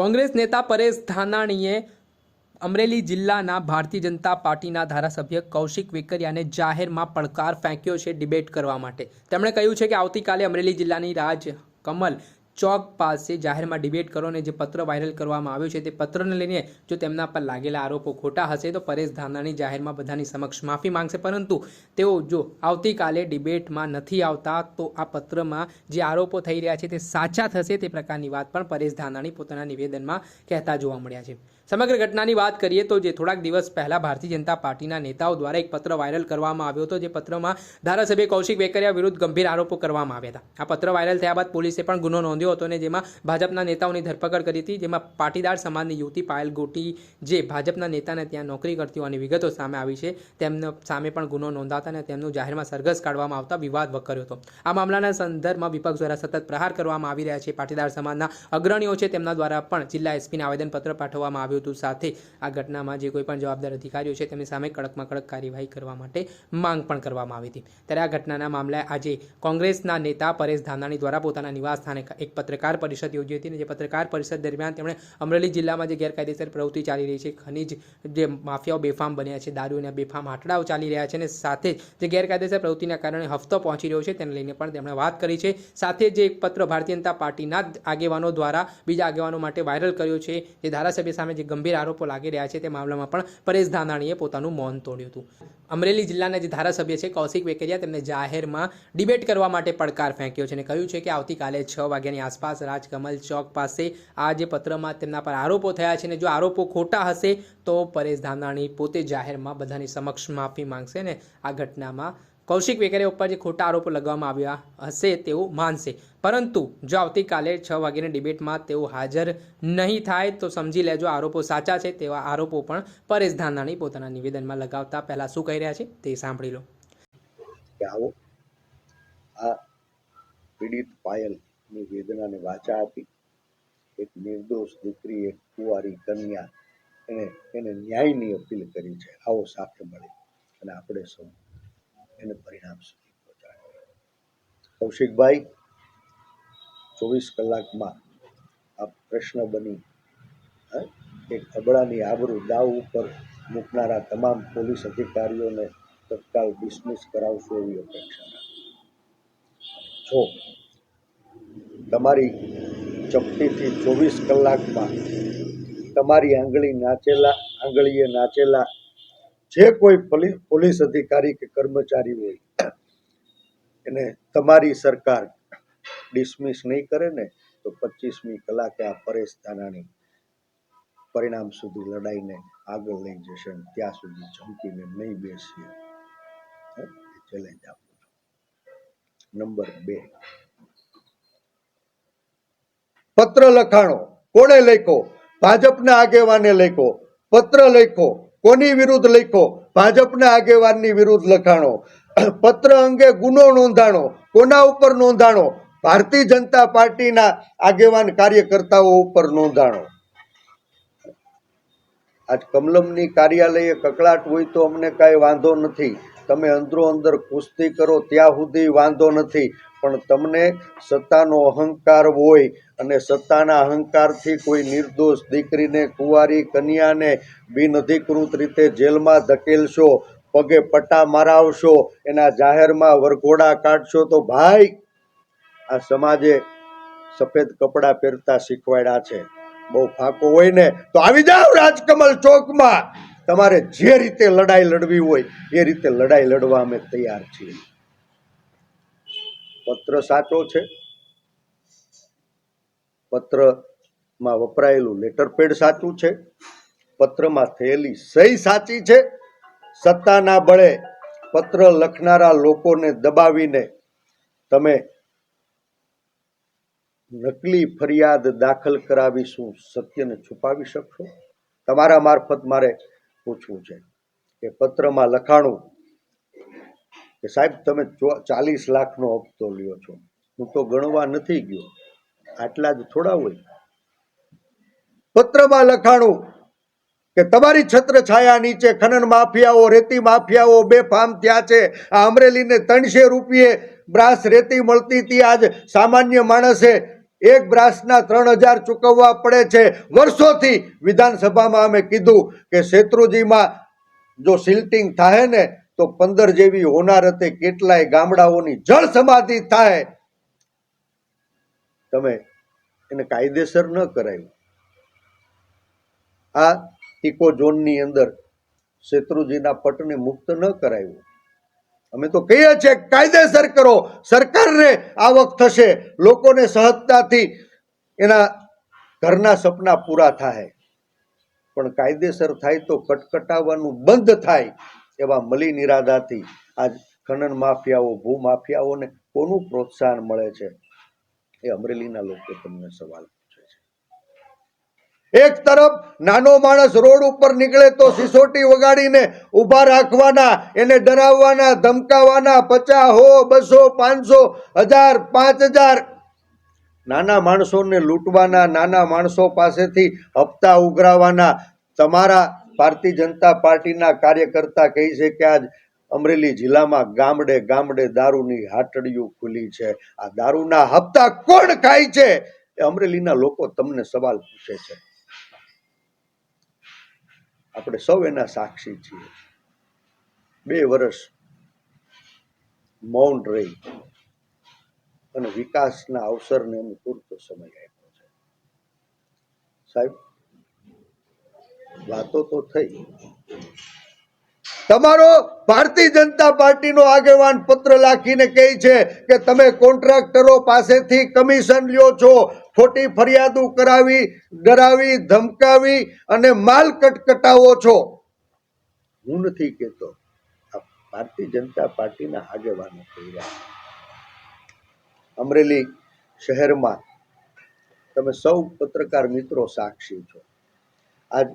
કોંગ્રેસ નેતા પરેશ ધાનાણીએ અમરેલી જિલ્લાના ભારતીય જનતા પાર્ટીના ધારાસભ્ય કૌશિક વેકરિયાને જાહેરમાં પડકાર ફેંક્યો છે ડિબેટ કરવા માટે. તેમણે કહ્યું છે કે આવતીકાલે અમરેલી જિલ્લાની રાજ કમલ ચોક પાસે જાહેરમાં ડિબેટ કરો અને જે પત્ર વાયરલ કરવામાં આવ્યો છે તે પત્રને લઈને જો તેમના પર લાગેલા આરોપો ખોટા હશે તો પરેશ ધાનાણી જાહેરમાં બધાની સમક્ષ માફી માંગશે. પરંતુ તેઓ જો આવતીકાલે ડિબેટમાં નથી આવતા તો આ પત્રમાં જે આરોપો થઈ રહ્યા છે તે સાચા થશે તે પ્રકારની વાત પણ પરેશ ધાનાણી પોતાના નિવેદનમાં કહેતા જોવા મળ્યા છે. સમગ્ર ઘટનાની વાત કરીએ તો જે થોડાક દિવસ પહેલાં ભારતીય જનતા પાર્ટીના નેતાઓ દ્વારા એક પત્ર વાયરલ કરવામાં આવ્યો હતો, જે પત્રમાં ધારાસભ્ય કૌશિક વેકરિયા વિરુદ્ધ ગંભીર આરોપો કરવામાં આવ્યા હતા. આ પત્ર વાયરલ થયા બાદ પોલીસે પણ ગુનો નોંધ્યો હતો અને જેમાં ભાજપના નેતાઓની ધરપકડ કરી હતી, જેમાં પાટીદાર સમાજની યુવતી પાયલ ગોટી, જે ભાજપના નેતાને ત્યાં નોકરી કરતી હોવાની વિગતો સામે આવી છે, તેમનો સામે પણ ગુનો નોંધાતા અને તેમનું જાહેરમાં સરઘસ કાઢવામાં આવતા વિવાદ વકર્યો હતો. આ મામલાના સંદર્ભમાં વિપક્ષ દ્વારા સતત પ્રહાર કરવામાં આવી રહ્યા છે. પાટીદાર સમાજના અગ્રણીઓ છે, તેમના દ્વારા પણ જિલ્લા એસપીને આવેદનપત્ર પાઠવવામાં આવ્યું હતું સાથે આ ઘટનામાં જે કોઈ પણ જવાબદાર અધિકારીઓ છે તેમની સામે કડકમાં કડક કાર્યવાહી કરવા માટે માંગ પણ કરવામાં આવી હતી. ત્યારે આ ઘટનાના મામલે આજે કોંગ્રેસના નેતા પરેશ ધાનાણી દ્વારા પોતાના નિવાસ સ્થાને એક પત્રકાર પરિષદ યોજી હતી અને જે પત્રકાર પરિષદ દરમિયાન તેમણે અમરેલી જિલ્લામાં જે ગેરકાયદેસર પ્રવૃત્તિ ચાલી રહી છે, ખનીજ જે માફિયાઓ બેફામ બન્યા છે દારૂના બેફામ હાટડાઓ ચાલી રહ્યા છે અને સાથે જે ગેરકાયદેસર પ્રવૃત્તિના કારણે હફતો પહોંચી રહ્યો છે તેને લઈને પણ તેમણે વાત કરી છે. સાથે જે એક પત્ર ભારતીય જનતા પાર્ટીના આગેવાનો દ્વારા બીજા આગેવાનો માટે વાયરલ કર્યો છે, જે ધારાસભ્ય સામે જે ગંભીર આરોપો લાગી રહ્યા છે તે મામલામાં પણ પરેશ ધાનાણીએ પોતાનું મૌન તોડ્યું હતું. અમરેલી જિલ્લાના જે ધારાસભ્ય છે, કૌશિક વેકરિયા, તેમને જાહેરમાં ડિબેટ કરવા માટે પડકાર ફેંક્યો છે અને કહ્યું છે કે આવતીકાલે છ વાગ્યાની આસપાસ રાજકમલ ચોક પાસે આ જે પત્રમાં તેમના પર આરોપો થયા છે અને જો આરોપો ખોટા હશે તો પરેશ ધાનાણી પોતે જાહેરમાં બધાની સમક્ષ માફી માંગશે અને આ ઘટનામાં કૌશિક વગેરે ઉપર જે ખોટા આરોપો લગાવવામાં આવ્યા હશે તેઓ માનશે. પરંતુ જો આવતીકાલે છ વાગ્યાની ડિબેટમાં તેઓ હાજર નહીં થાય તો સમજી લેજો આરોપો સાચા છે તેવા આરોપો પણ પરેશ ધાનાણી પોતાના નિવેદનમાં લગાવતા પહેલાં શું કહી રહ્યા છે તે સાંભળી લો. આવો, આ પીડિત પાયલની વેદનાને વાચા આપી એક નિર્દોષ દીકરી એક કુંવારી કન્યા એને એને ન્યાયની અપીલ કરી છે. આવો સાથે મળી અને આપણે સૌ એને પરિણામ સુધી પહોંચાડે કૌશિકભાઈ, ચોવીસ કલાકમાં આ પ્રશ્ન બની? એક અબડાની આબરૂ દાવ ઉપર મૂકનારા તમામ પોલીસ અધિકારીઓને તત્કાલ ડિસમિસ કરાવશો એવી અપેક્ષા જો તમારી ચપટીથી ચોવીસ કલાકમાં તમારી આંગળી નાચેલા, આંગળીએ નાચેલા જે કોઈ પોલીસ અધિકારી કે કર્મચારી હોય, એને તમારી સરકાર ડિસમિસ નહીં કરે ને, તો પચીસમી કલાકે આ પરેશ ધાનાણી પરિણામ સુધી લડાઈને આગળ લઈ જશે અને ત્યાં સુધી ઝંપીને નહીં બેસીએ. ચેલેન્જ આપું નંબર બે. પત્ર લખાણો. કોણે લખ્યો? ભાજપના આગેવાને લખ્યો. પત્ર લખ્યો. કોની વિરુદ્ધ લખ્યો ભાજપના આગેવાનની વિરુદ્ધ લખાણો. પત્ર અંગે ગુનો નોંધાણો. કોના ઉપર નોંધાણો? ભારતીય જનતા પાર્ટીના આગેવાન કાર્યકર્તાઓ ઉપર નોંધાણો. આજ કમલમની કાર્યાલયે કકળાટ હોય તો અમને કાંઈ વાંધો નથી. તમે અંદરો અંદર કુસ્તી કરો, ત્યાં સુધી વાંધો નથી. પણ તમને સત્તાનો અહંકાર હોય અને સત્તાના અહંકારથી કોઈ નિર્દોષ દીકરીને, કુંવારી કન્યાને બિનઅધિકૃત રીતે જેલમાં ધકેલશો, પગે પટ્ટા મરાવશો, એના જાહેરમાં વરઘોડા કાઢશો તો ભાઈ આ સમાજે સફેદ કપડાં પહેરતા શીખવાડ્યા છે. બહુ ફાકો હોય ને તો આવી જાઓ રાજકમલ ચોકમાં. તમારે જે રીતે લડાઈ લડવી હોય, એ રીતે લડાઈ લડવા અમે તૈયાર છીએ. પત્ર સાચો છે. પત્રમાં વપરાયેલું લેટર પેડ સાચું છે. પત્રમાં થયેલી સહી સાચી છે. સત્તાના બળે પત્ર લખનારા લોકોને દબાવીને તમે નકલી ફરિયાદ દાખલ કરાવી શું સત્યને છુપાવી શકશો. તમારા મારફત મારે પૂછવું છે કે પત્રમાં લખાણું કે સાહેબ તમે ચાલીસ લાખનો હપ્તો લ્યો છો. હું તો ગણવા નથી ગયો. આટલા જ થોડા હોય. પત્રમાં લખાણું કે તમારી છત્ર છાયા નીચે ખનન માફિયાઓ, રેતી માફિયાઓ બે ફાર્મ ત્યાં છે. આ અમરેલીને ત્રણસો રૂપિયે બ્રાસ રેતી મળતી હતી. આજ સામાન્ય માણસે એક બ્રાસના ત્રણ હજાર ચૂકવવા પડે છે. વર્ષોથી વિધાનસભામાં અમે કીધું કે શેત્રુજીમાં જો સિલ્ટિંગ થાય ને, તો પંદર જેવી હોનારતે કેટલાય ગામડાઓની જળ સમાધિ થાય તમે એને કાયદેસર ન કરાયું. આ ઇકો ઝોનની અંદર શેત્રુજીના પટને મુક્ત ન કરાયું. અમે તો કહીએ છીએ, કાયદેસર કરો, સરકારને આવક થશે, લોકોને સહજતાથી એના ઘરના સપના પૂરા થાય. પણ કાયદેસર થાય તો કટકટાવવાનું બંધ થાય એવા મલિન ઇરાદાથી આજ ખનન માફિયાઓ ભૂ માફિયાઓને કોનું પ્રોત્સાહન મળે છે? એ અમરેલીના લોકો તમને સવાલ એક તરફ નાનો માણસ રોડ ઉપર નીકળે તો સિસોટી વગાડીને ઊભા રાખવાના, એને ડરાવવાના, ધમકાવાના, પચાસ હો, બસો, પાંચસો, હજાર, પાંચ હજાર. નાના માણસોને લૂંટવાના, નાના માણસો પાસેથી હપ્તા ઉઘરાવાના તમારા ભારતીય જનતા પાર્ટીના કાર્યકર્તા કહે છે કે આજ અમરેલી જિલ્લામાં ગામડે ગામડે દારૂની હાટડીઓ ખુલી છે. આ દારૂના હપ્તા કોણ ખાય છે? એ અમરેલીના લોકો તમને સવાલ પૂછે છે. આપણે સૌ એના સાક્ષી છીએ. બે વર્ષ મૌન રહી અને વિકાસના અવસરને અમે પૂરતો સમય આપ્યો છે. સાહેબ, વાતો તો થઈ. તમારો ભારતીય જનતા પાર્ટીનો આગેવાન પત્ર લખીને કહે છે કે તમે કોન્ટ્રાક્ટરો પાસેથી કમિશન લ્યો છો ખોટી ફરિયાદો કરાવી, ડરાવી, ધમકાવી અને માલ કટકટાવો છો. હું નથી કહેતો. આ ભારતીય જનતા પાર્ટીના આગેવાનો કહી રહ્યા અમરેલી શહેરમાં તમે સૌ પત્રકાર મિત્રો સાક્ષી છો. આજ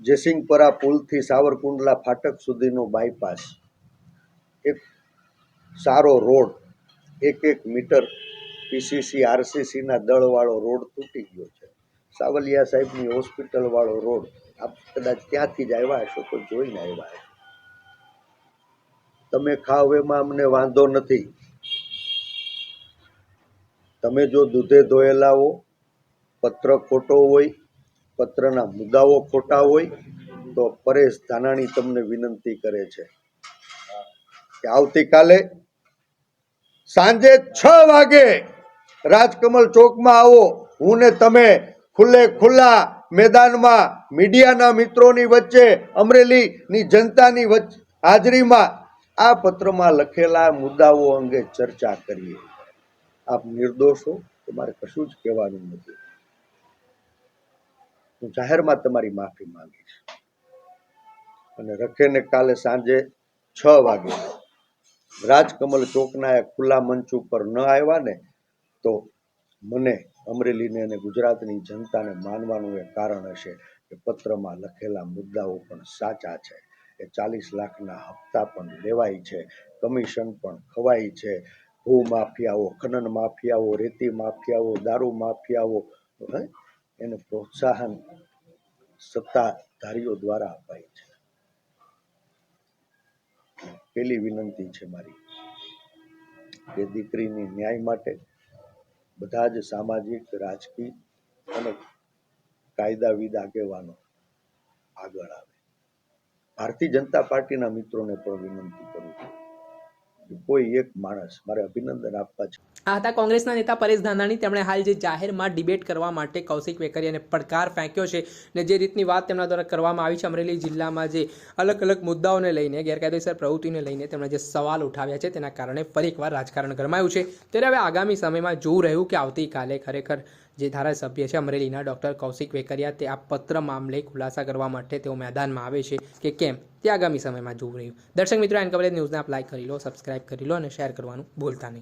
જયસિંહપરા પુલથી સાવરકુંડલા ફાટક સુધીનો બાયપાસ એક સારો રોડ, એક એક મીટર પીસીસી, આરસીસીના દળવાળો રોડ તૂટી ગયો છે. સાવલિયા સાહેબની હોસ્પિટલ વાળો રોડ. આપ કદાચ ત્યાંથી જ આવ્યા હશો તો જોઈને આવ્યા હશો. તમે ખાવ એમાં અમને વાંધો નથી. તમે જો દૂધે ધોયેલા હો, પત્ર ખોટો હોય, પત્રના મુદ્દાઓ ખોટા હોય, તો પરેશ ધાનાણી તમને વિનંતી કરે છે કે આવતીકાલે સાંજે છ વાગે રાજકમલ ચોકમાં આવો. હું ને તમે ખુલ્લે ખુલ્લા મેદાનમાં મીડિયાના મિત્રોની વચ્ચે, અમરેલીની જનતાની વચ્ચે હાજરીમાં આ પત્રમાં લખેલા મુદ્દાઓ અંગે ચર્ચા કરીએ. આપ નિર્દોષ, તમારે કશું જ કહેવાનું નથી. હું જાહેરમાં તમારી માફી માંગીશ. અને રખેને કાલે સાંજે છ વાગે રાજકમલ ચોકના ખુલ્લા મંચ ઉપર ન આવ્યા ને તો મને અમરેલીને અને ગુજરાતની જનતાને માનવાનું એ કારણ હશે કે પત્રમાં લખેલા મુદ્દાઓ પણ સાચા છે. એ ચાલીસ લાખના હપ્તા પણ લેવાય છે. કમિશન પણ ખવાય છે. ભૂ માફિયાઓ, ખનન માફિયાઓ, રેતી માફિયાઓ, દારૂ માફિયાઓ એને પ્રોત્સાહન સત્તાધારીઓ દ્વારા અપાય છે. પેલી વિનંતી છે મારી કે દીકરીની ન્યાય માટે બધા જ સામાજિક, રાજકીય અને કાયદાવિદ આગેવાનો આગળ આવે. ભારતીય જનતા પાર્ટીના મિત્રોને પણ વિનંતી કરું છું. કોઈ એક માણસ મારે અભિનંદન આપવા છે. આ હતા કોંગ્રેસના નેતા પરેશ ધાનાણી. તેમણે હાલ જે જાહેરમાં ડિબેટ કરવા માટે કૌશિક વેકરિયાને પડકાર ફેંક્યો છે ને જે રીતની વાત તેમના દ્વારા કરવામાં આવી છે, અમરેલી જિલ્લામાં જે અલગ અલગ મુદ્દાઓને લઈને, ગેરકાયદેસર પ્રવૃત્તિને લઈને તેમણે જે સવાલ ઉઠાવ્યા છે, તેના કારણે ફરી એકવાર રાજકારણ ગરમાયું છે. ત્યારે હવે આગામી સમયમાં જોવું રહ્યું કે આવતીકાલે ખરેખર જે ધારાસભ્ય છે અમરેલીના ડૉક્ટર કૌશિક વેકરિયા, તે આ પત્ર મામલે ખુલાસા કરવા માટે તેઓ મેદાનમાં આવે છે કે કેમ તે આગામી સમયમાં જોવું રહ્યું. દર્શક મિત્રો, એન કવરેજ ન્યૂઝને આપ લાઇક કરી લો સબસ્ક્રાઇબ કરી લો અને શેર કરવાનું ભૂલતા નહીં.